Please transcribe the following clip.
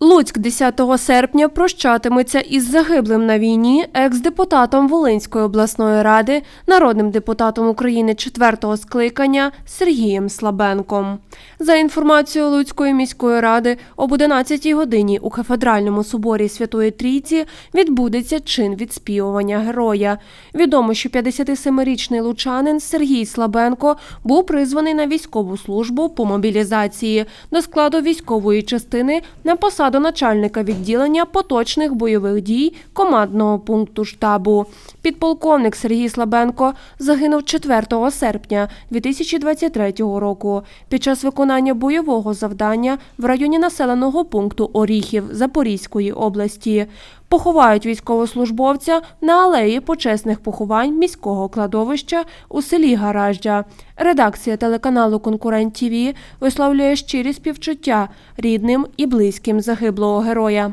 Луцьк 10 серпня прощатиметься із загиблим на війні екс-депутатом Волинської обласної ради, народним депутатом України 4-го скликання Сергієм Слабенком. За інформацією Луцької міської ради, об 11 годині у кафедральному соборі Святої Трійці відбудеться чин відспівування героя. Відомо, що 57-річний лучанин Сергій Слабенко був призваний на військову службу по мобілізації до складу військової частини на посаду начальника відділення поточних бойових дій командного пункту штабу. Підполковник Сергій Слабенко загинув 4 серпня 2023 року під час виконання бойового завдання в районі населеного пункту Оріхів Запорізької області. Поховають військовослужбовця на алеї почесних поховань міського кладовища у селі Гаражджа. Редакція телеканалу Конкурент ТІВІ висловлює щирі співчуття рідним і близьким загиблого героя.